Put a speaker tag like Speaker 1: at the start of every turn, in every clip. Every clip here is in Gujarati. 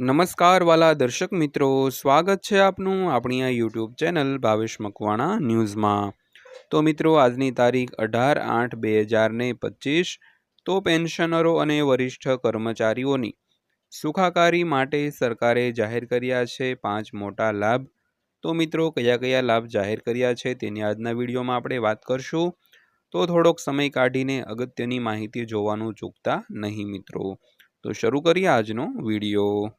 Speaker 1: નમસ્કાર વાલા દર્શક મિત્રો, સ્વાગત છે આપનું આપણી આ યુટ્યુબ ચેનલ ભાવેશ મકવાણા ન્યૂઝમાં. તો મિત્રો, આજની તારીખ અઢાર આઠ બે હજાર ને પચીસ, તો પેન્શનરો અને વરિષ્ઠ કર્મચારીઓની સુખાકારી માટે સરકારે જાહેર કર્યા છે પાંચ મોટા લાભ. તો મિત્રો, કયા કયા લાભ જાહેર કર્યા છે તેની આજના વિડીયોમાં આપણે વાત કરશું. તો થોડોક સમય કાઢીને અગત્યની માહિતી જોવાનું ચૂકતા નહીં મિત્રો. તો શરૂ કરીએ આજનો વીડિયો.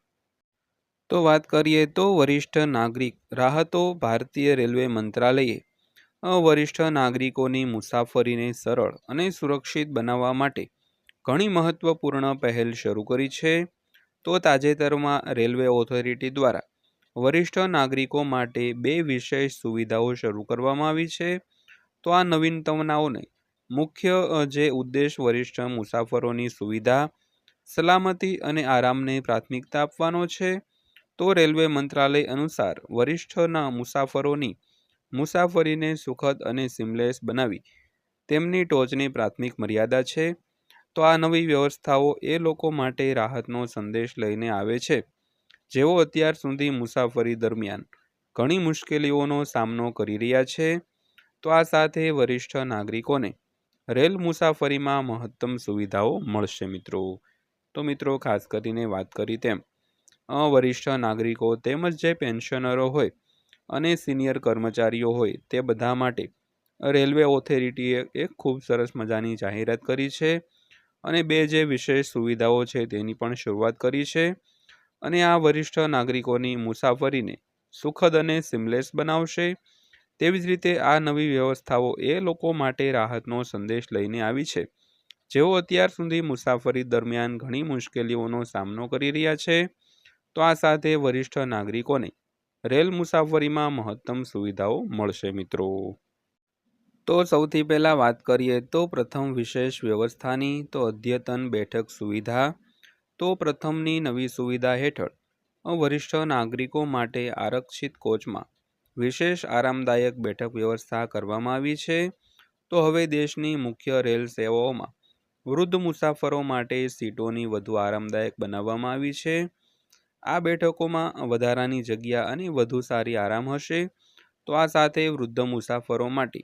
Speaker 1: તો વાત કરીએ તો વરિષ્ઠ નાગરિક, રાહતો ભારતીય રેલવે મંત્રાલયે. વરિષ્ઠ નાગરિકોની મુસાફરીને સરળ અને સુરક્ષિત બનાવવા માટે ઘણી મહત્વપૂર્ણ પહેલ શરૂ કરી છે. તો તાજેતરમાં રેલવે ઓથોરિટી દ્વારા વરિષ્ઠ નાગરિકો માટે બે વિશેષ સુવિધાઓ શરૂ કરવામાં આવી છે. તો આ નવીનતમનાઓને મુખ્ય જે ઉદ્દેશ વરિષ્ઠ મુસાફરોની સુવિધા, સલામતી અને આરામને પ્રાથમિકતા આપવાનો છે. તો રેલવે મંત્રાલય અનુસાર વરિષ્ઠના મુસાફરોની મુસાફરીને સુખદ અને સિમલેસ બનાવી તેમની ટોચની પ્રાથમિક મર્યાદા છે. તો આ નવી વ્યવસ્થાઓ એ લોકો માટે રાહતનો સંદેશ લઈને આવે છે. જેઓ અત્યાર સુધી મુસાફરી દરમિયાન ઘણી મુશ્કેલીઓનો સામનો કરી રહ્યા છે. તો આ સાથે વરિષ્ઠ નાગરિકોને રેલ મુસાફરીમાં મહત્તમ સુવિધાઓ મળશે મિત્રો. તો મિત્રો ખાસ કરીને વાત કરી તેમ વરિષ્ઠ નાગરિકો તેમજ જે પેન્શનરો હોય અને સિનિયર કર્મચારીઓ હોય તે બધા માટે રેલવે ઓથોરિટીએ એક ખૂબ સરસ મજાની જાહેરાત કરી છે અને બે જે વિશેષ સુવિધાઓ છે તેની પણ શરૂઆત કરી છે અને આ વરિષ્ઠ નાગરિકોની મુસાફરીને સુખદ અને સિમલેસ બનાવશે. તેવી જ રીતે આ નવી વ્યવસ્થાઓ એ લોકો માટે રાહતનો સંદેશ લઈને આવી છે. જેઓ અત્યાર સુધી મુસાફરી દરમિયાન ઘણી મુશ્કેલીઓનો સામનો કરી રહ્યા છે. તો આ સાથે વરિષ્ઠ નાગરિકોને રેલ મુસાફરીમાં મહત્તમ સુવિધાઓ મળશે મિત્રો. તો સૌથી પહેલાં વાત કરીએ તો પ્રથમ વિશેષ વ્યવસ્થાની તો અદ્યતન બેઠક સુવિધા. તો પ્રથમની નવી સુવિધા હેઠળ વરિષ્ઠ નાગરિકો માટે આરક્ષિત કોચમાં વિશેષ આરામદાયક બેઠક વ્યવસ્થા કરવામાં આવી છે. તો હવે દેશની મુખ્ય રેલ સેવાઓમાં વૃદ્ધ મુસાફરો માટે સીટોની વધુ આરામદાયક બનાવવામાં આવી છે. આ બેઠકોમાં વધારાની જગ્યા અને વધુ સારી આરામ હશે, તો આ સાથે વૃદ્ધ મુસાફરો માટે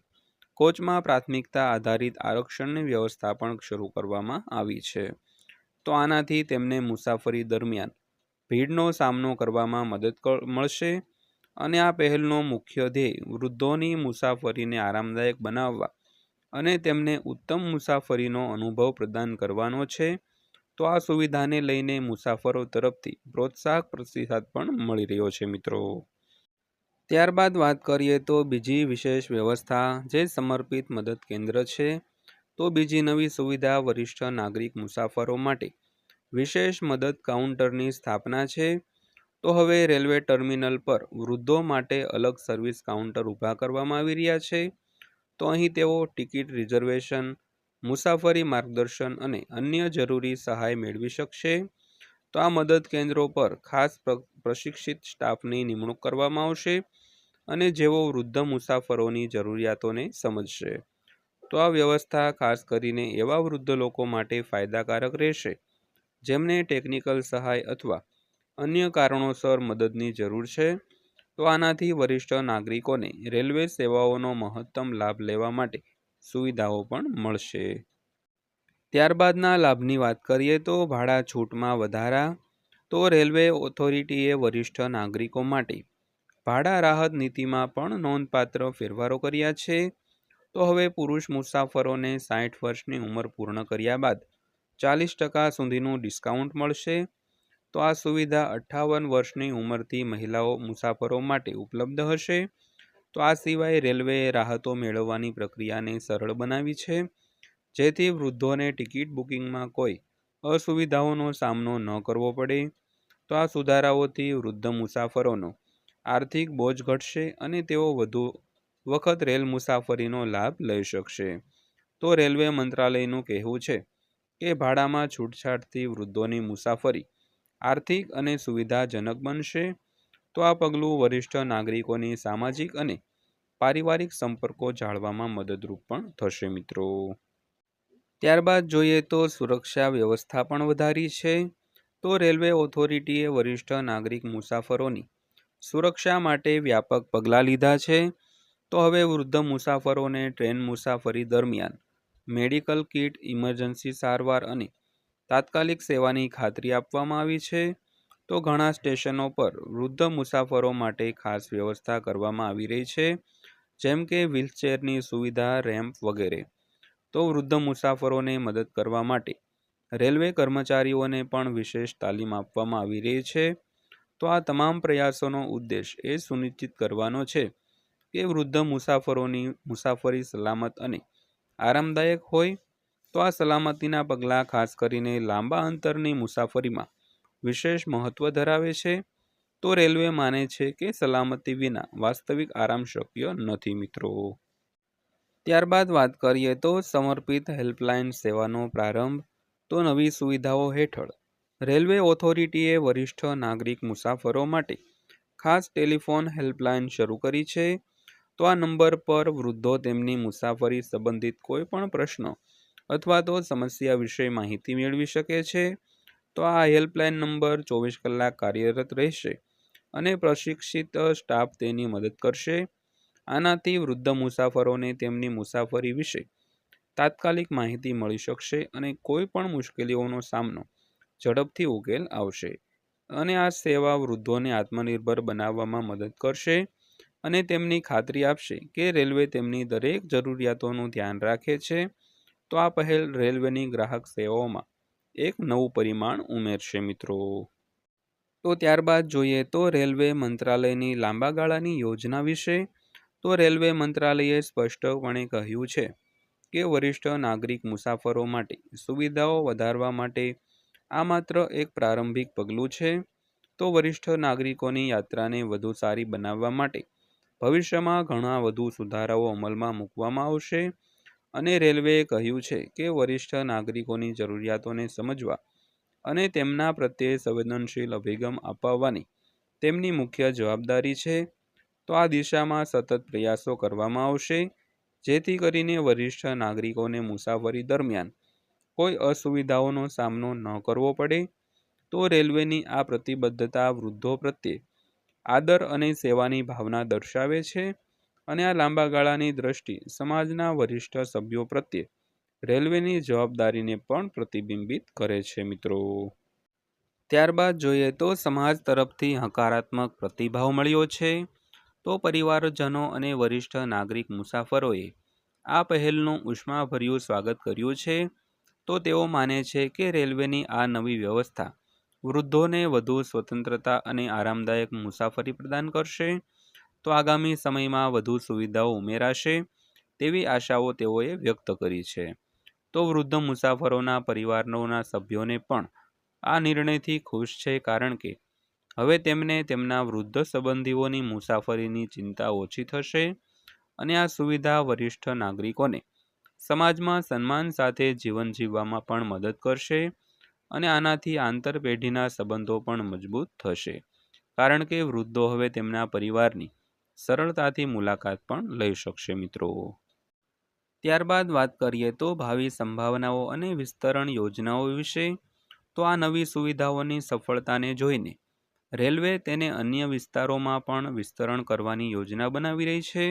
Speaker 1: કોચમાં પ્રાથમિકતા આધારિત આરક્ષણની વ્યવસ્થા પણ શરૂ કરવામાં આવી છે. તો આનાથી તેમને મુસાફરી દરમિયાન ભીડનો સામનો કરવામાં મદદ મળશે અને આ પહેલનો મુખ્ય ધ્યેય વૃદ્ધોની મુસાફરીને આરામદાયક બનાવવા અને તેમને ઉત્તમ મુસાફરીનો અનુભવ પ્રદાન કરવાનો છે. તો આ સુવિધાને લઈને મુસાફરો તરફથી પ્રોત્સાહક પ્રતિસાદ પણ મળી રહ્યો છે, મિત્રો. ત્યારબાદ વાત કરીએ તો બીજી વિશેષ વ્યવસ્થા જે સમર્પિત મદદ કેન્દ્ર છે, તો બીજી નવી સુવિધા વરિષ્ઠ નાગરિક મુસાફરો માટે વિશેષ મદદ કાઉન્ટરની સ્થાપના છે. તો હવે રેલવે ટર્મિનલ પર વૃદ્ધો માટે અલગ સર્વિસ કાઉન્ટર ઊભા કરવામાં આવી રહ્યા છે. તો અહીં તેઓ ટિકિટ રિઝર્વેશન મુસાફરી માર્ગદર્શન અને અન્ય જરૂરી સહાય મેળવી શકશે. તો આ મદદ કેન્દ્રો પર ખાસ પ્રશિક્ષિત સ્ટાફની નિમણૂક કરવામાં આવશે અને જેઓ વૃદ્ધ મુસાફરોની જરૂરિયાતોને સમજશે. તો આ વ્યવસ્થા ખાસ કરીને એવા વૃદ્ધ લોકો માટે ફાયદાકારક રહેશે, જેમને ટેકનિકલ સહાય અથવા અન્ય કારણોસર મદદની જરૂર છે. તો આનાથી વરિષ્ઠ નાગરિકોને રેલવે સેવાઓનો મહત્તમ લાભ લેવા માટે સુવિધાઓ પણ મળશે. ત્યારબાદના લાભની વાત કરીએ તો ભાડા છૂટમાં વધારા, તો રેલવે ઓથોરિટીએ વરિષ્ઠ નાગરિકો માટે ભાડા રાહત નીતિમાં પણ નોંધપાત્ર ફેરફારો કર્યા છે. તો હવે પુરુષ મુસાફરોને સાઠ વર્ષની ઉંમર પૂર્ણ કર્યા બાદ ચાલીસ ટકા સુધીનું ડિસ્કાઉન્ટ મળશે. તો આ સુવિધા અઠ્ઠાવન વર્ષની ઉંમરથી મહિલાઓ મુસાફરો માટે ઉપલબ્ધ હશે. તો આ સિવાય રેલવેએ રાહતો મેળવવાની પ્રક્રિયાને સરળ બનાવી છે. જેથી વૃદ્ધોને ટિકિટ બુકિંગમાં કોઈ અસુવિધાઓનો સામનો ન કરવો પડે. તો આ સુધારાઓથી વૃદ્ધ મુસાફરોનો આર્થિક બોજ ઘટશે અને તેઓ વધુ વખત રેલ મુસાફરીનો લાભ લઈ શકશે. તો રેલવે મંત્રાલયનું કહેવું છે કે ભાડામાં છૂટછાટથી વૃદ્ધોની મુસાફરી આર્થિક અને સુવિધાજનક બનશે. તો આ પગલું વરિષ્ઠ નાગરિકોની સામાજિક અને પારિવારિક સંપર્કો જાળવામાં મદદરૂપ પણ થશે મિત્રો. ત્યારબાદ જોઈએ તો સુરક્ષા વ્યવસ્થા પણ વધારી છે. તો રેલવે ઓથોરિટીએ વરિષ્ઠ નાગરિક મુસાફરોની સુરક્ષા માટે વ્યાપક પગલાં લીધા છે. તો હવે વૃદ્ધ મુસાફરોને ટ્રેન મુસાફરી દરમિયાન મેડિકલ કિટ, ઇમરજન્સી સારવાર અને તાત્કાલિક સેવાની ખાતરી આપવામાં આવી છે. તો ઘણા સ્ટેશનો પર વૃદ્ધ મુસાફરો માટે ખાસ વ્યવસ્થા કરવામાં આવી રહી છે, જેમ કે વ્હીલચેરની સુવિધા, રેમ્પ વગેરે. તો વૃદ્ધ મુસાફરોને મદદ કરવા માટે રેલવે કર્મચારીઓને પણ વિશેષ તાલીમ આપવામાં આવી રહી છે. તો આ તમામ પ્રયાસોનો ઉદ્દેશ એ સુનિશ્ચિત કરવાનો છે કે વૃદ્ધ મુસાફરોની મુસાફરી સલામત અને આરામદાયક હોય. તો આ સલામતીના પગલાં ખાસ કરીને લાંબા અંતરની મુસાફરીમાં વિશેષ મહત્ત્વ ધરાવે છે, તો રેલવે માને છે કે સલામતી વિના વાસ્તવિક આરામ શક્ય નથી મિત્રો. ત્યારબાદ વાત કરીએ તો સમર્પિત હેલ્પલાઇન સેવાનો પ્રારંભ, તો નવી સુવિધાઓ હેઠળ રેલવે ઓથોરિટીએ વરિષ્ઠ નાગરિક મુસાફરો માટે ખાસ ટેલિફોન હેલ્પલાઇન શરૂ કરી છે. તો આ નંબર પર વૃદ્ધો તેમની મુસાફરી સંબંધિત કોઈ પણ પ્રશ્નો અથવા તો સમસ્યા વિશે માહિતી મેળવી શકે છે. તો આ હેલ્પલાઇન નંબર ચોવીસ કલાક કાર્યરત રહેશે અને પ્રશિક્ષિત સ્ટાફ તેની મદદ કરશે. આનાથી વૃદ્ધ મુસાફરોને તેમની મુસાફરી વિશે તાત્કાલિક માહિતી મળી શકશે અને કોઈ પણ મુશ્કેલીઓનો સામનો ઝડપથી ઉકેલ આવશે અને આ સેવા વૃદ્ધોને આત્મનિર્ભર બનાવવામાં મદદ કરશે અને તેમની ખાતરી આપશે કે રેલવે તેમની દરેક જરૂરિયાતોનું ધ્યાન રાખે છે. તો આ પહેલ રેલવેની ગ્રાહક સેવાઓમાં એક નવું પરિમાણ ઉમેરશે મિત્રો. તો ત્યારબાદ જોઈએ તો રેલવે મંત્રાલયની લાંબા ગાળાની યોજના વિશે. તો રેલવે મંત્રાલયે સ્પષ્ટપણે કહ્યું છે કે વરિષ્ઠ નાગરિક મુસાફરો માટે સુવિધાઓ વધારવા માટે આ માત્ર એક પ્રારંભિક પગલું છે. તો વરિષ્ઠ નાગરિકોની યાત્રાને વધુ સારી બનાવવા માટે ભવિષ્યમાં ઘણા વધુ સુધારાઓ અમલમાં મૂકવામાં આવશે. અને રેલવેએ કહ્યું છે કે વરિષ્ઠ નાગરિકોની જરૂરિયાતોને સમજવા અને તેમના પ્રત્યે સંવેદનશીલ અભિગમ અપાવવાની તેમની મુખ્ય જવાબદારી છે. તો આ દિશામાં સતત પ્રયાસો કરવામાં આવશે, જેથી કરીને વરિષ્ઠ નાગરિકોને મુસાફરી દરમિયાન કોઈ અસુવિધાઓનો સામનો ન કરવો પડે. તો રેલવેની આ પ્રતિબદ્ધતા વૃદ્ધો પ્રત્યે આદર અને સેવાની ભાવના દર્શાવે છે. અને આ લાંબા ગાળાની દ્રષ્ટિ સમાજના વરિષ્ઠ સભ્યો પ્રત્યે રેલવેની જવાબદારીને પણ પ્રતિબિંબિત કરે છે મિત્રો. ત્યારબાદ જોઈએ તો સમાજ તરફથી હકારાત્મક પ્રતિભાવ મળ્યો છે. તો પરિવારજનો અને વરિષ્ઠ નાગરિક મુસાફરોએ આ પહેલનું ઉષ્માભર્યું સ્વાગત કર્યું છે. તો તેઓ માને છે કે રેલવેની આ નવી વ્યવસ્થા વૃદ્ધોને વધુ સ્વતંત્રતા અને આરામદાયક મુસાફરી પ્રદાન કરશે. તો આગામી સમયમાં વધુ સુવિધાઓ ઉમેરાશે તેવી આશાઓ તેઓએ વ્યક્ત કરી છે. તો વૃદ્ધ મુસાફરોના પરિવારોના સભ્યોને પણ આ નિર્ણયથી ખુશ છે કારણ કે હવે તેમને તેમના વૃદ્ધ સંબંધીઓની મુસાફરીની ચિંતા ઓછી થશે અને આ સુવિધા વરિષ્ઠ નાગરિકોને સમાજમાં સન્માન સાથે જીવન જીવવામાં પણ મદદ કરશે અને આનાથી આંતરપેઢીના સંબંધો પણ મજબૂત થશે. કારણ કે વૃદ્ધો હવે તેમના પરિવારની સરળતાથી મુલાકાત પણ લઈ શકશે મિત્રો. ત્યારબાદ વાત કરીએ તો ભાવિ સંભાવનાઓ અને વિસ્તરણ યોજનાઓ વિશે. તો આ નવી સુવિધાઓની સફળતાને જોઈને રેલવે તેને અન્ય વિસ્તારોમાં પણ વિસ્તરણ કરવાની યોજના બનાવી રહી છે.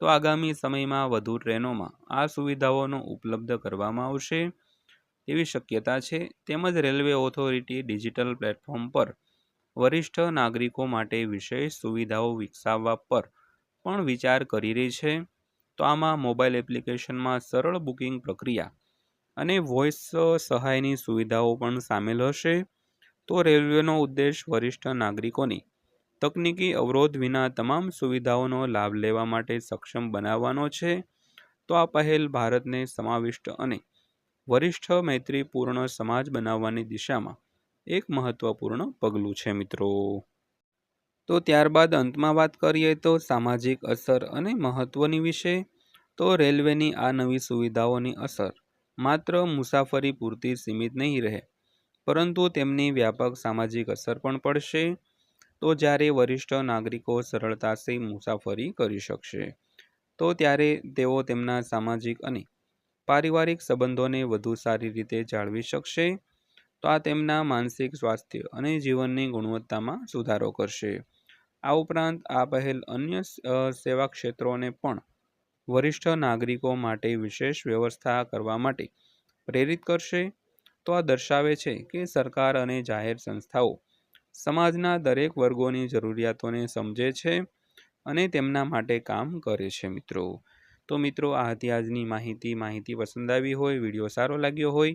Speaker 1: તો આગામી સમયમાં વધુ ટ્રેનોમાં આ સુવિધાઓનો ઉપલબ્ધ કરવામાં આવશે. એવી શક્યતા છે. તેમજ રેલવે ઓથોરિટી ડિજિટલ પ્લેટફોર્મ પર વરિષ્ઠ નાગરિકો માટે વિશેષ સુવિધાઓ વિકસાવવા પર પણ વિચાર કરી રહી છે. તો આમાં મોબાઈલ એપ્લિકેશનમાં સરળ બુકિંગ પ્રક્રિયા અને વોઇસ સહાયની સુવિધાઓ પણ સામેલ હશે. તો રેલવેનો ઉદ્દેશ વરિષ્ઠ નાગરિકોની તકનીકી અવરોધ વિના તમામ સુવિધાઓનો લાભ લેવા માટે સક્ષમ બનાવવાનો છે. તો આ પહેલ ભારતને સમાવિષ્ટ અને વરિષ્ઠ મૈત્રીપૂર્ણ સમાજ બનાવવાની દિશામાં એક મહત્વપૂર્ણ પગલું છે, મિત્રો. તો ત્યારબાદ અંતમાં વાત કરીએ તો સામાજિક અસર અને મહત્ત્વની વિશે. તો રેલવેની આ નવી સુવિધાઓની અસર માત્ર મુસાફરી પૂરતી સીમિત નહીં રહે, પરંતુ તેમની વ્યાપક સામાજિક અસર પણ પડશે. તો જ્યારે વરિષ્ઠ નાગરિકો સરળતાથી મુસાફરી કરી શકશે, તો ત્યારે તેઓ તેમના સામાજિક અને પારિવારિક સંબંધોને વધુ સારી રીતે જાળવી શકશે. તો આ તેમના માનસિક સ્વાસ્થ્ય અને જીવનની ગુણવત્તામાં સુધારો કરશે. આ ઉપરાંત આ પહેલ અન્ય સેવા ક્ષેત્રોને પણ વરિષ્ઠ નાગરિકો માટે વિશેષ વ્યવસ્થા કરવા માટે પ્રેરિત કરશે. તો આ દર્શાવે છે કે સરકાર અને જાહેર સંસ્થાઓ સમાજના દરેક વર્ગોની જરૂરિયાતોને સમજે છે અને તેમના માટે કામ કરે છે મિત્રો. તો મિત્રો, આ હતી આજની માહિતી. માહિતી પસંદ આવી હોય, વીડિયો સારો લાગ્યો હોય